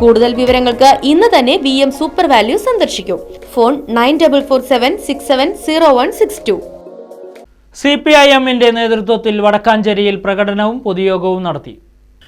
കൂടുതൽ വിവരങ്ങൾക്ക് ഇന്ന് തന്നെ വി എം സൂപ്പർ വാല്യൂ സന്ദർശിക്കും. Phone nine double four seven six seven zero one six two C P I എമ്മിന്റെ നേതൃത്വത്തിൽ വടക്കാഞ്ചേരിയിൽ പ്രകടനവും പൊതുയോഗവും നടത്തി.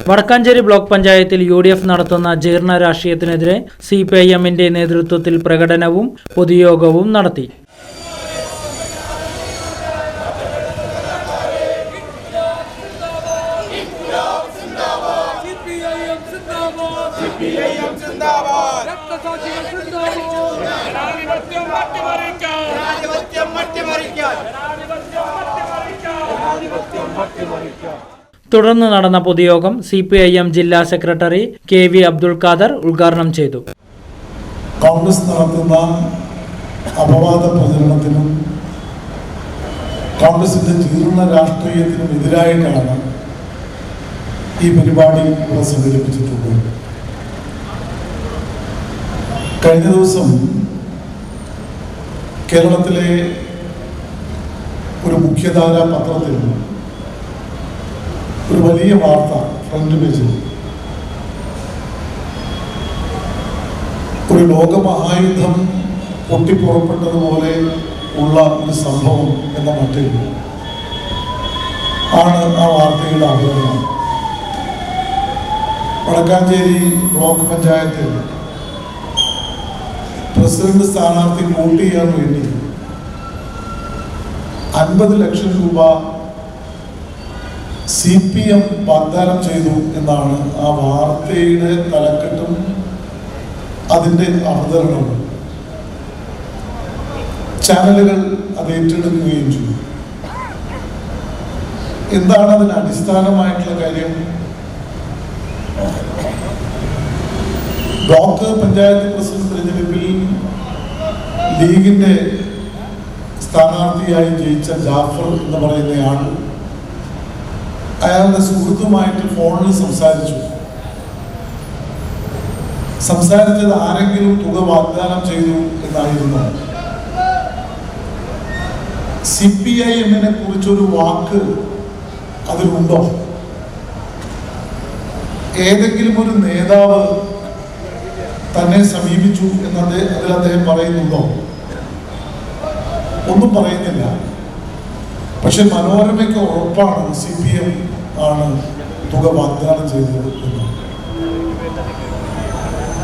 വടക്കാഞ്ചേരി ബ്ലോക്ക് പഞ്ചായത്തിൽ യു ഡി എഫ് നടത്തുന്ന ജീർണ രാഷ്ട്രീയത്തിനെതിരെ സി പി ഐ എമ്മിന്റെ നേതൃത്വത്തിൽ പ്രകടനവും പൊതുയോഗവും നടത്തി. തുടർന്ന് നടന്ന പൊതുയോഗം സി പി ഐ എം ജില്ലാ secretary K V Abdul Khader ഉദ്ഘാടനം ചെയ്തു. കോൺഗ്രസ് നടത്തുന്ന അപവാദ പ്രചരണത്തിനും കോൺഗ്രസിന്റെ ജീർണ രാഷ്ട്രീയത്തിനും എതിരായിട്ടാണ് ഈ പരിപാടി ഇവിടെ സംഘടിപ്പിച്ചിട്ടുള്ളത്. കഴിഞ്ഞ ദിവസം കേരളത്തിലെ ഒരു മുഖ്യധാര പത്രത്തിൽ ഒരു വലിയ വാർത്ത ഫ്രണ്ട് പേജിൽ ഒരു ലോകമഹായുദ്ധം പൊട്ടിപ്പുറപ്പെട്ടതുപോലെ ഉള്ള ഒരു സംഭവം എന്ന മട്ടിൽ ആണ് ആ വാർത്തയുടെ അവതരണം. വടക്കാഞ്ചേരി ബ്ലോക്ക് പഞ്ചായത്തിൽ പ്രസിഡന്റ് സ്ഥാനാർത്ഥി വോട്ട് ചെയ്യാൻ വേണ്ടി അൻപത് ലക്ഷം രൂപ സി പി എം വാഗ്ദാനം ചെയ്തു എന്നാണ് ആ വാർത്തയുടെ തലക്കെട്ടും അതിന്റെ അവതരണവും. ചാനലുകൾ അത് ഏറ്റെടുക്കുകയും ചെയ്തു. എന്താണ് അതിന് അടിസ്ഥാനമായിട്ടുള്ള കാര്യം? ബ്ലോക്ക് പഞ്ചായത്ത് പ്രസിഡന്റ് തെരഞ്ഞെടുപ്പിൽ ലീഗിന്റെ സ്ഥാനാർത്ഥിയായി ജയിച്ച ജാഫർ എന്ന് പറയുന്നയാൾ അയാളുടെ സുഹൃത്തുമായിട്ട് ഫോണിൽ സംസാരിച്ചു. സംസാരിച്ചത് ആരെങ്കിലും തുക വാഗ്ദാനം ചെയ്തു എന്നായിരുന്നു. സി പി ഐ എമ്മിനെ കുറിച്ചൊരു വാക്ക് അതിലുണ്ടോ? ഏതെങ്കിലും ഒരു നേതാവ് തന്നെ സമീപിച്ചു എന്ന് അതിൽ അദ്ദേഹം പറയുന്നുണ്ടോ? ഒന്നും പറയുന്നില്ല. പക്ഷെ മനോരമയ്ക്ക് ഉറപ്പാണ് സി പി എം ആണ് തുക വാഗ്ദാനം ചെയ്തത് എന്ന്.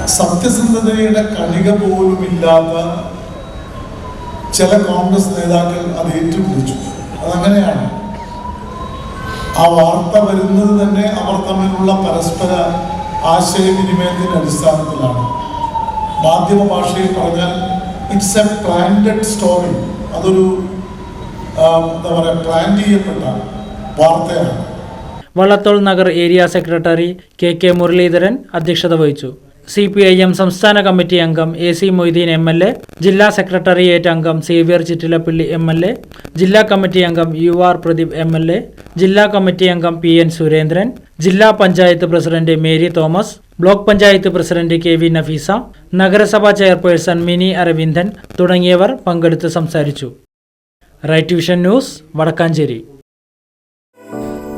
സത്യസന്ധതയുടെ കണിക പോലും ഇല്ലാത്ത ചില കോൺഗ്രസ് നേതാക്കൾ അത് ഏറ്റുപിടിച്ചു. അതങ്ങനെയാണ്. ആ വാർത്ത വരുന്നത് തന്നെ അവർ തമ്മിലുള്ള പരസ്പര ആശയവിനിമയത്തിന്റെ അടിസ്ഥാനത്തിലാണ്. മാധ്യമ ഭാഷയിൽ പറഞ്ഞാൽ ഇറ്റ്സ് എ പ്ലാന്റഡ് സ്റ്റോറി അതൊരു എന്താ പറയുക പ്ലാൻ ചെയ്യപ്പെട്ട വാർത്തയാണ്. Vallathol Nagar area secretary K K Muraleedharan അധ്യക്ഷത വഹിച്ചു. സി പി ഐ എം സംസ്ഥാന കമ്മിറ്റി അംഗം A C Moideen M L A ജില്ലാ സെക്രട്ടേറിയറ്റ് അംഗം Xavier Chittilappally M L A ജില്ലാ കമ്മിറ്റി അംഗം U R Pradeep M L A ജില്ലാ committee അംഗം പി എൻ സുരേന്ദ്രൻ ജില്ലാ panchayat president Mary Thomas block panchayat president K V Nafeesa നഗരസഭാ chairperson Mini Aravindan തുടങ്ങിയവർ പങ്കെടുത്ത് സംസാരിച്ചു. Right vision news Vadakkanchery.